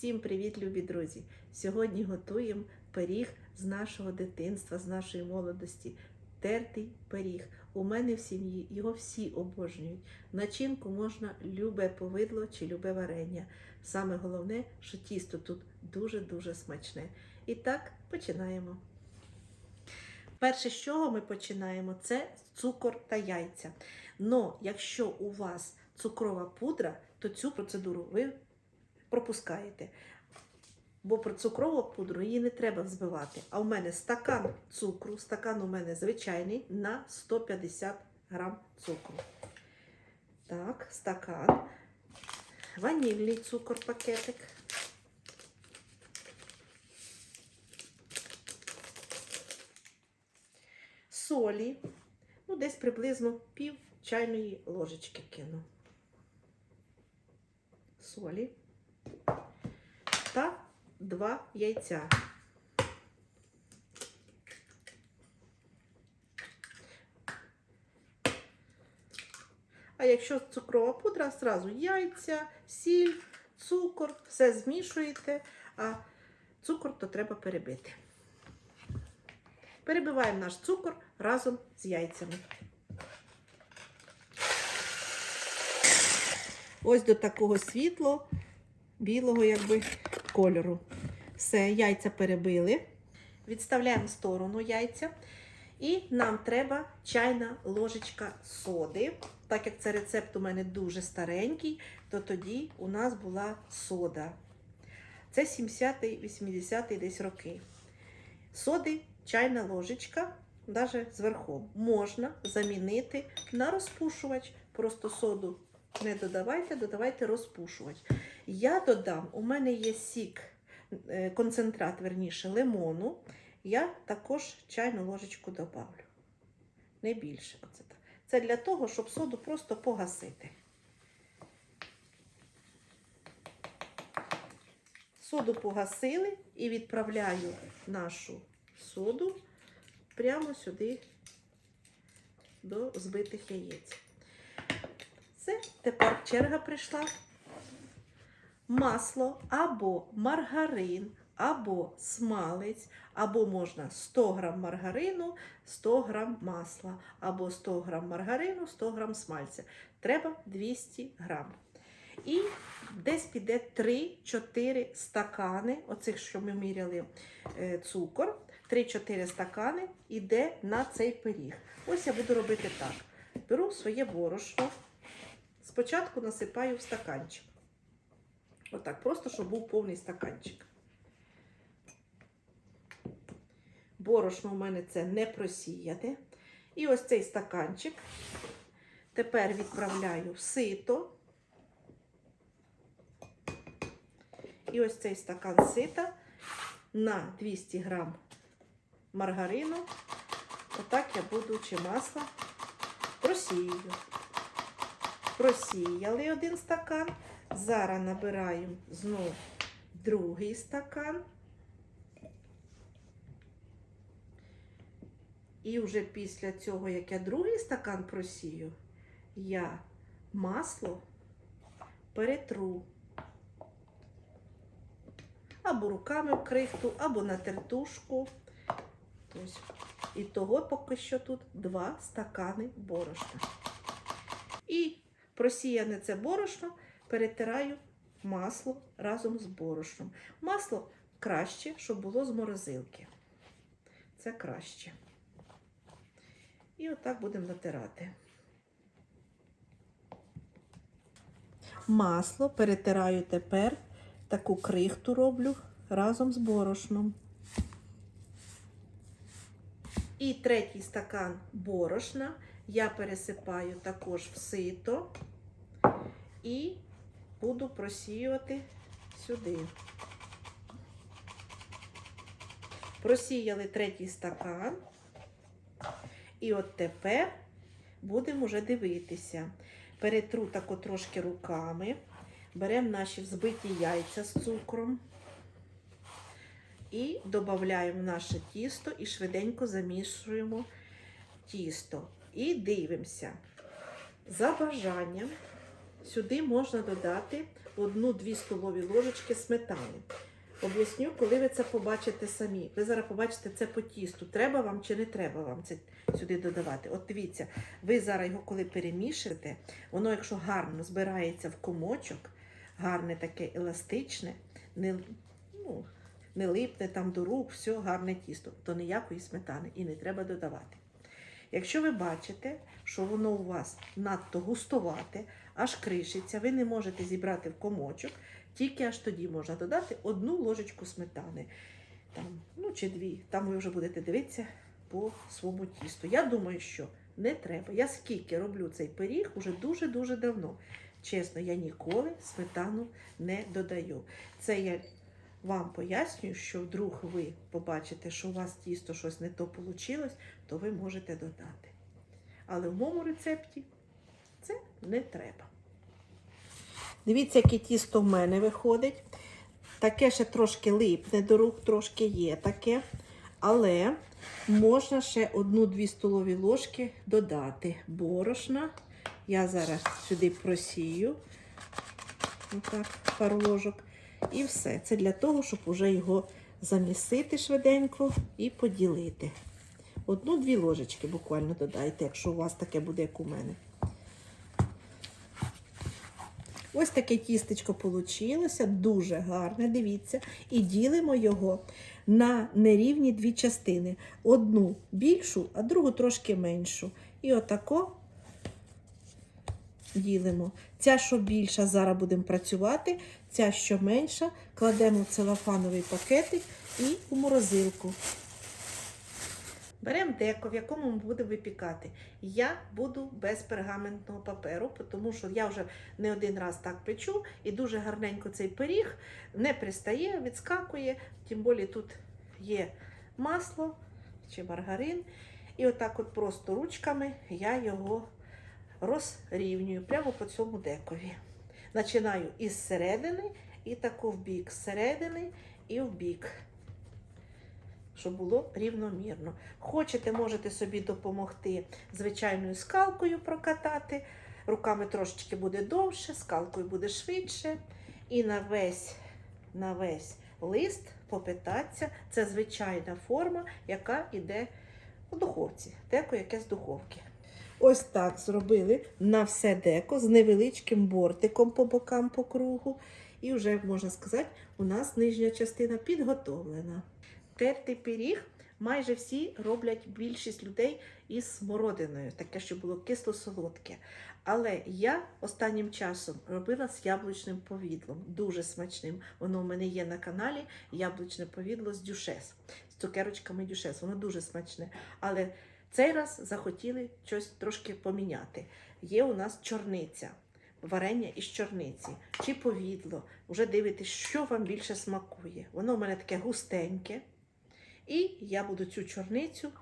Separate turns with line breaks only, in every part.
Всім привіт, любі друзі! Сьогодні готуємо пиріг з нашого дитинства, з нашої молодості. Тертий пиріг. У мене в сім'ї його всі обожнюють. Начинку можна любе повидло чи любе варення. Саме головне, що тісто тут дуже-дуже смачне. І так, починаємо. Перше, з чого ми починаємо, це цукор та яйця. Но якщо у вас цукрова пудра, то цю процедуру ви пропускаєте. Бо про цукрову пудру її не треба взбивати. А у мене стакан цукру, стакан у мене звичайний на 150 грам цукру. Так, стакан. Ванільний цукор пакетик. Солі. Ну, десь приблизно пів чайної ложечки кину. Солі та два яйця. А якщо цукрова пудра, зразу яйця, сіль, цукор, все змішуєте, а цукор то треба перебити. Перебиваємо наш цукор разом з яйцями. Ось до такого світло, білого якби кольору. Все, яйця перебили. Відставляємо в сторону яйця. І нам треба чайна ложечка соди. Так як це рецепт у мене дуже старенький, то тоді у нас була сода. Це 70-80 десь роки. Соди, чайна ложечка, навіть зверху, можна замінити на розпушувач. Просто соду не додавайте, додавайте розпушувач. Я додам, у мене є сік, е, концентрат, верніше, лимону. Я також чайну ложечку добавлю. Не більше. Оце так. Це для того, щоб соду просто погасити. Соду погасили і відправляю нашу соду прямо сюди до збитих яєць. Все, тепер черга прийшла. Масло або маргарин, або смалець, або можна 100 грам маргарину, 100 грам масла, або 100 грам маргарину, 100 грам смальця. Треба 200 грам. І десь піде 3-4 стакани, оцих, що ми міряли е, цукор, 3-4 стакани йде на цей пиріг. Ось я буду робити так. Беру своє борошно. Спочатку насипаю в стаканчик. Отак, просто, щоб був повний стаканчик. Борошно у мене це не просіяне. І ось цей стаканчик тепер відправляю в сито. І ось цей стакан сита на 200 грам маргарину. Отак я буду чи масла просію. Просіяли один стакан. Зараз набираю знову другий стакан. І вже після цього, як я другий стакан просію, я масло перетру. Або руками в крихту, або на тертушку. Ось. І того поки що тут два стакани борошна. І просіяне це борошно перетираю масло разом з борошном. Масло краще, щоб було з морозилки. Це краще. І отак будемо натирати. Масло перетираю тепер, таку крихту роблю разом з борошном. І третій стакан борошна я пересипаю також в сито і буду просіювати сюди. Просіяли третій стакан. І от тепер будемо вже дивитися. Перетру тако трошки руками. Беремо наші взбиті яйця з цукром. І додаємо наше тісто і швиденько замішуємо тісто. І дивимося. За бажанням сюди можна додати 1-2 столові ложечки сметани. Об'ясню, коли ви це побачите самі. Ви зараз побачите це по тісту. Треба вам чи не треба вам це сюди додавати. От дивіться, ви зараз його коли перемішаєте, воно, якщо гарно збирається в комочок, гарне таке еластичне, не, ну, не липне там до рук, все гарне тісто, то ніякої сметани і не треба додавати. Якщо ви бачите, що воно у вас надто густовате, аж кришиться, ви не можете зібрати в комочок, тільки аж тоді можна додати одну ложечку сметани. Там, ну чи дві. Там ви вже будете дивитися по своєму тісту. Я думаю, що не треба. Я скільки роблю цей пиріг уже дуже-дуже давно. Чесно, я ніколи сметану не додаю. Це я вам пояснюю, що вдруг ви побачите, що у вас тісто щось не то вийшло, то ви можете додати. Але в моєму рецепті це не треба. Дивіться, яке тісто в мене виходить. Таке ще трошки липне до рук, трошки є таке. Але можна ще одну-дві столові ложки додати борошна. Я зараз сюди просію. Отак, пару ложок. І все. Це для того, щоб уже його замісити швиденько і поділити. Одну-дві ложечки буквально додайте, якщо у вас таке буде, як у мене. Ось таке тістечко вийшло, дуже гарне, дивіться. І ділимо його на нерівні дві частини. Одну більшу, а другу трошки меншу. І отако ділимо. Ця, що більша, зараз будемо працювати, ця, що менша, кладемо в целофановий пакетик і у морозилку. Беремо деко, в якому ми будемо випікати. Я буду без пергаментного паперу, тому що я вже не один раз так печу, і дуже гарненько цей пиріг не пристає, відскакує. Тим більше тут є масло чи маргарин. І отак от просто ручками я його розрівнюю прямо по цьому декові. Починаю із середини і таку в бік, з середини і в бік щоб було рівномірно. Хочете, можете собі допомогти звичайною скалкою прокатати. Руками трошечки буде довше, скалкою буде швидше. І на весь, на весь лист попитатися. Це звичайна форма, яка йде у духовці, деко яке з духовки. Ось так зробили на все деко з невеличким бортиком по бокам по кругу. І вже, можна сказати, у нас нижня частина підготовлена. Тертий пиріг майже всі роблять більшість людей із смородиною, таке, що було кисло-солодке. Але я останнім часом робила з яблучним повідлом, дуже смачним. Воно у мене є на каналі яблучне повідло з дюшес, з цукерочками дюшес. Воно дуже смачне. Але цей раз захотіли щось трошки поміняти. Є у нас чорниця. Варення із чорниці чи повідло. Вже дивитесь, що вам більше смакує. Воно у мене таке густеньке. І я буду цю чорницю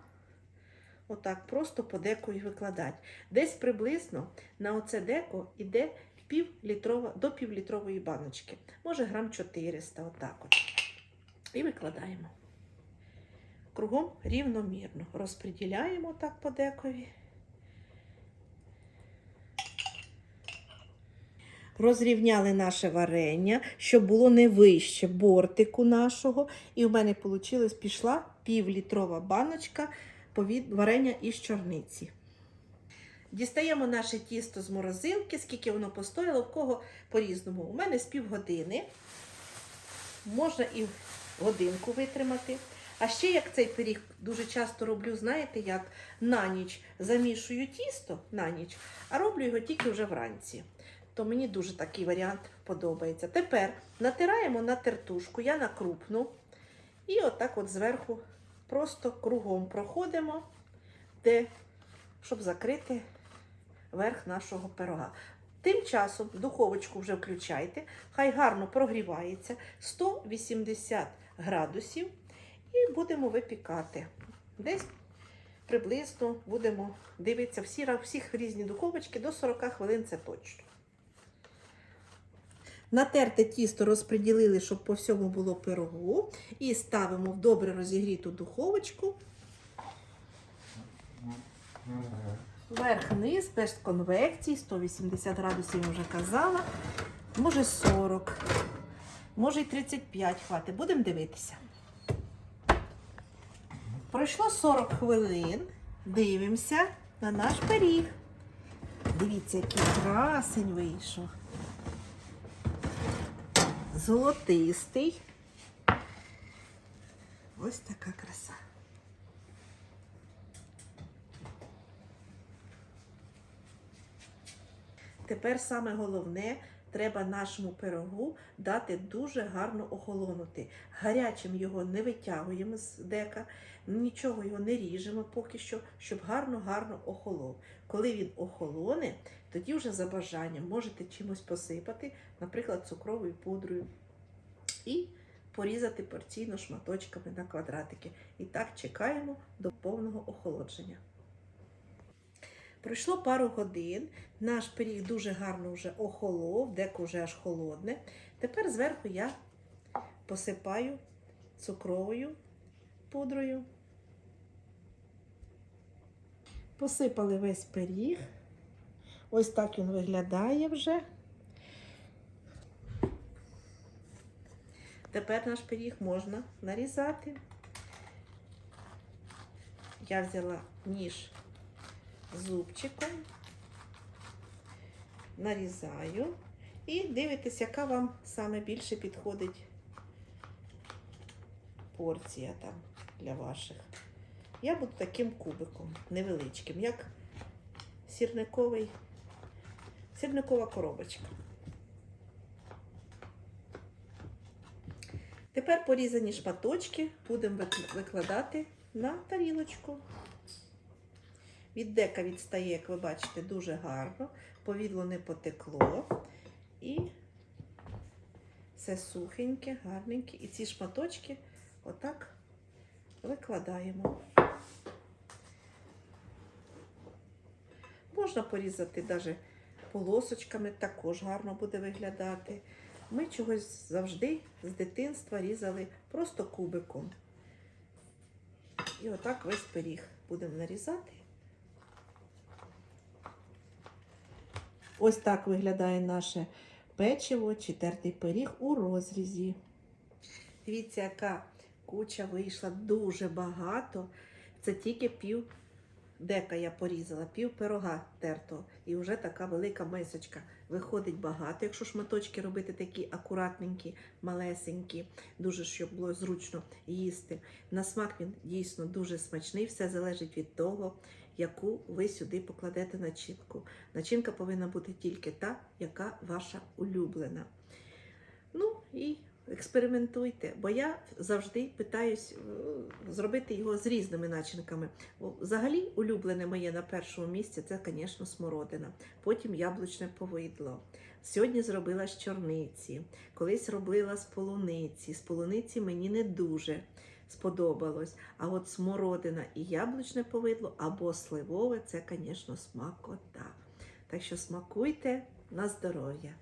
отак просто по декою викладати. Десь приблизно на оце деко йде півлітрова, до півлітрової баночки. Може грам 400, отак от. І викладаємо. Кругом рівномірно. Розподіляємо так по декові. Розрівняли наше варення, щоб було не вище бортику нашого. І в мене вийшло, пішла півлітрова баночка варення із чорниці. Дістаємо наше тісто з морозилки, скільки воно постояло, в кого по-різному. У мене з півгодини. Можна і годинку витримати. А ще як цей пиріг дуже часто роблю, знаєте, як на ніч замішую тісто на ніч, а роблю його тільки вже вранці то мені дуже такий варіант подобається. Тепер натираємо на тертушку, я на крупну. І отак от зверху просто кругом проходимо, де, щоб закрити верх нашого пирога. Тим часом духовочку вже включайте, хай гарно прогрівається 180 градусів, і будемо випікати. Десь приблизно будемо дивитися всі, всіх різні духовочки до 40 хвилин це точно. Натерте тісто розподілили, щоб по всьому було пирогу. І ставимо в добре розігріту духовочку Верх-низ, без конвекції, 180 градусів я вже казала. Може 40, може й 35 хватить. Будемо дивитися. Пройшло 40 хвилин. Дивимося на наш пиріг. Дивіться, який красень вийшов. Золотистий. Ось така краса. Тепер саме головне, треба нашому пирогу дати дуже гарно охолонути. Гарячим його не витягуємо з дека, нічого його не ріжемо поки що, щоб гарно-гарно охолов. Коли він охолоне, тоді вже за бажанням можете чимось посипати, наприклад, цукровою пудрою. І порізати порційно шматочками на квадратики. І так чекаємо до повного охолодження. Пройшло пару годин, наш пиріг дуже гарно вже охолов, деко вже аж холодне. Тепер зверху я посипаю цукровою пудрою. Посипали весь пиріг. Ось так він виглядає вже. Тепер наш пиріг можна нарізати. Я взяла ніж зубчиком, нарізаю і дивитесь, яка вам саме більше підходить порція там для ваших. Я буду таким кубиком, невеличким, як сірниковий, сірникова коробочка. Тепер порізані шматочки будемо викладати на тарілочку. Від дека відстає, як ви бачите, дуже гарно, повідло не потекло. І все сухеньке, гарненьке. І ці шматочки отак викладаємо. Можна порізати навіть полосочками, також гарно буде виглядати. Ми чогось завжди з дитинства різали просто кубиком. І отак весь пиріг будемо нарізати. Ось так виглядає наше печиво чи тертий пиріг у розрізі. Дивіться, яка куча вийшла дуже багато. Це тільки пів дека я порізала, пів пирога тертого. І вже така велика мисочка. Виходить багато, якщо шматочки робити такі акуратненькі, малесенькі, дуже щоб було зручно їсти. На смак він дійсно дуже смачний, все залежить від того, яку ви сюди покладете начинку. Начинка повинна бути тільки та, яка ваша улюблена. Ну і експериментуйте, бо я завжди питаюсь е, зробити його з різними начинками. Взагалі, улюблене моє на першому місці це, звісно, смородина. Потім яблучне повидло. Сьогодні зробила з чорниці, колись робила з полуниці. З полуниці мені не дуже сподобалось. А от смородина і яблучне повидло або сливове це, звісно, смакота. Так що смакуйте на здоров'я.